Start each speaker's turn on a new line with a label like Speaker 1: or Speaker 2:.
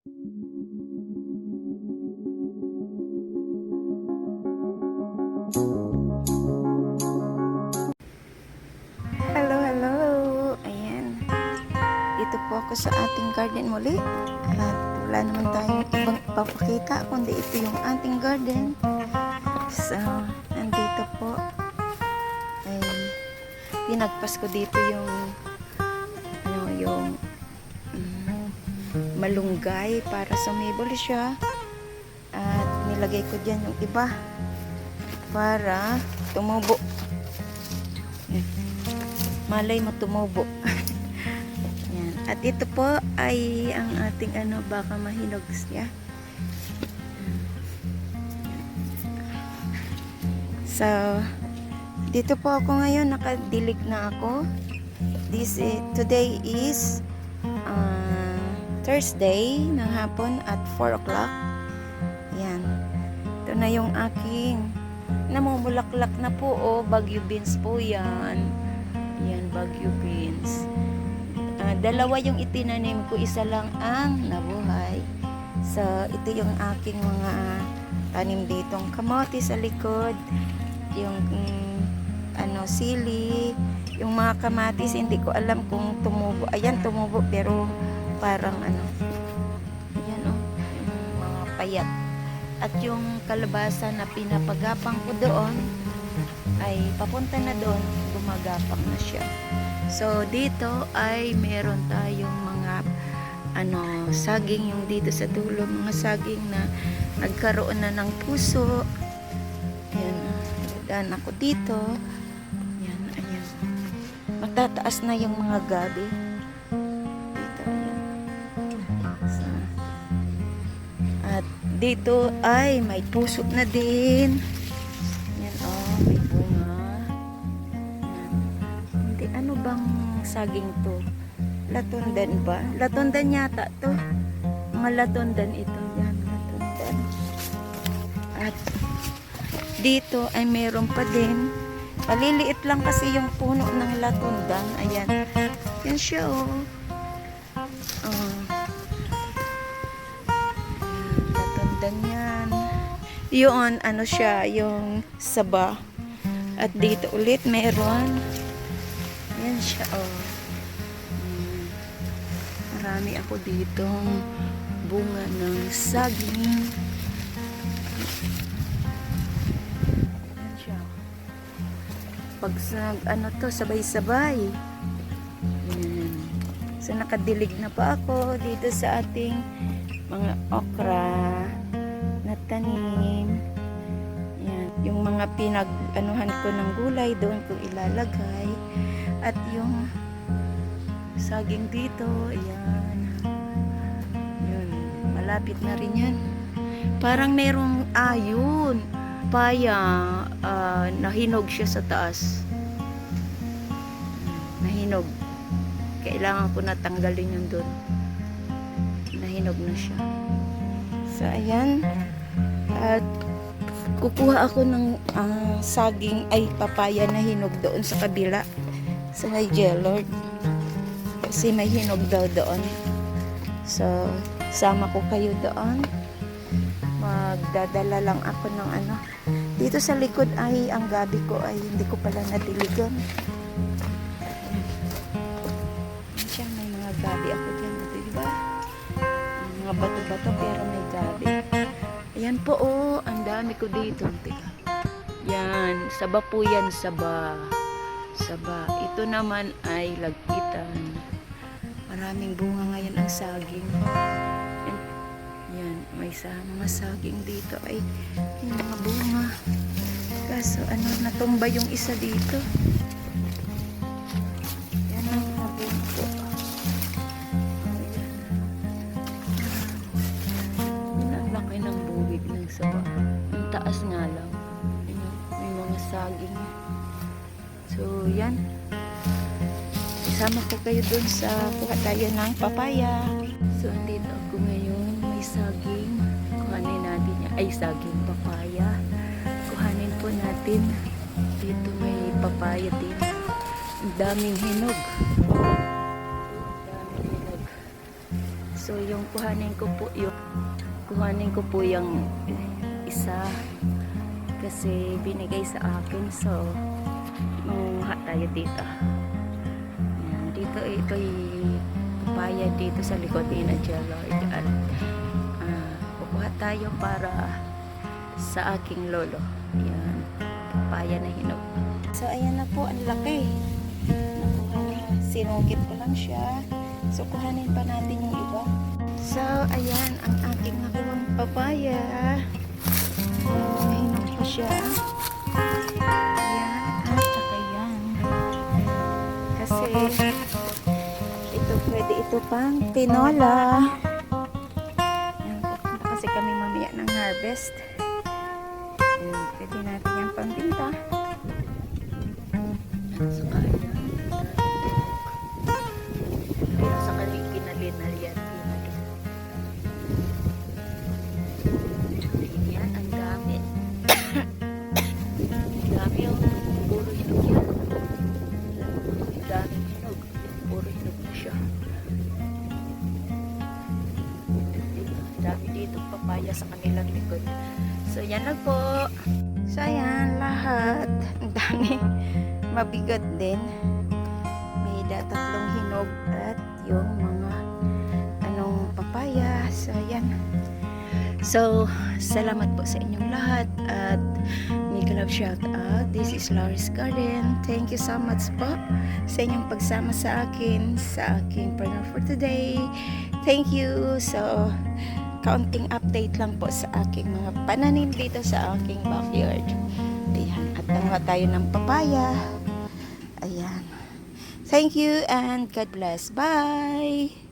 Speaker 1: Hello, hello. Ayan. Dito po ako sa ating garden muli. At wala naman tayong ibang ipapakita kundi ito yung ating garden. So, nandito po. Ay, pinagpas ko dito yung ano, yung malunggay para sumibol siya. At nilagay ko dyan yung iba para tumubo. Malay mo tumubo. Yan. At ito po ay ang ating ano baka mahinog siya. So, dito po ako ngayon nakadilig na ako. This is, today is uh, Thursday ng hapon at 4 o'clock. Yan. Ito na yung aking namumulaklak na po oh, bagyo beans po yan. Yan, bagyo beans. Ah, dalawa yung itinanim ko, isa lang ang nabuhay. So, ito yung aking mga tanim ditong kamote sa likod. Yung mm, ano, sili. Yung mga kamatis, hindi ko alam kung tumubo. Ayan, tumubo, pero parang ano. Ayan, oh. Yung mga payat. At yung kalabasa na pinapagapang ko doon, ay papunta na doon, gumagapang na siya. So, dito ay meron tayong mga ano, saging yung dito sa dulo, mga saging na nagkaroon na ng puso. Yan, dadaan ako dito. Yan, ayan. Matataas na yung mga gabi. Dito ay may puso na din. Yan, oh, may bunga. Hindi, ano bang saging to? Latundan ba? Latundan yata to. Mga latundan ito. Yan, latundan. At dito ay meron pa din. Paliliit lang kasi yung puno ng latundan. Ayan. Yan siya, oh. Oh. Yun, ano siya, yung saba. At dito ulit meron. Yan siya, oh. Mm. Marami ako dito bunga ng saging. Yan siya. Pag sa, ano to, sabay-sabay. So, nakadilig na pa ako dito sa ating mga okra na tanim. Yan. Yung mga pinag-anuhan ko ng gulay, doon ko ilalagay. At yung saging dito, ayan. Yun. Malapit na rin yan. Parang merong ayun. Paya, ah, nahinog siya sa taas. Nahinog. Kailangan ko natanggalin yun doon. Nahinog na siya. So, ayan. At kukuha ako ng ah, saging ay papaya na hinog doon sa kabila sa may Jelord kasi may hinog daw doon. So sama ko kayo doon. Magdadala lang ako ng ano. Dito sa likod ay ang gabi ko ay hindi ko pala nadiligan Ayan siya may mga gabi ako dyan diba mga bato-bato pero may gabi ayan po oh. Ang dami ko dito. Teka. yan. Saba po yan saba. Saba. Ito naman ay lagkitan maraming bunga ngayon ang saging. Yan, yan. May sa mga saging dito ay may mga bunga. Kaso ano natumba yung isa dito so yan Isama ko kayo dun sa kuha ng papaya. So, andito ako ngayon. May saging. Kuhanin natin yan. Ay, saging papaya. Kuhanin po natin. Dito may papaya din. Ang daming hinog. Daming hinog. So yung kuhanin ko po yung kuhanin ko po yung isa kasi binigay sa akin so manguha tayo dito. Yan, dito ito papaya dito sa likod ni na Lord at ah, kukuha tayo para sa aking lolo. Yan, papaya na hinog. So ayan na po, ang laki. Nakuha na. Sinungkit ko lang siya. So kuhanin pa natin yung iba. So ayan, ang aking nakuhang papaya. Oh, hinog pa siya. Ito pang tinola. Ayan, pupunta kasi kami mamaya ng harvest. Ayan, pwede natin yung pangbinta. Ayan. Papaya sa kanilang likod. So, yan lang po. So, ayan, lahat. Ang dami. Mabigat din. May tatlong hinog at yung mga anong papaya. So, ayan. So, salamat po sa inyong lahat at Love shout out. This is Laris Garden. Thank you so much po sa inyong pagsama sa akin sa aking partner for today. Thank you. So, kaunting update lang po sa aking mga pananim dito sa aking backyard. Ayan. At nanguha tayo ng papaya. Ayan. Thank you and God bless. Bye!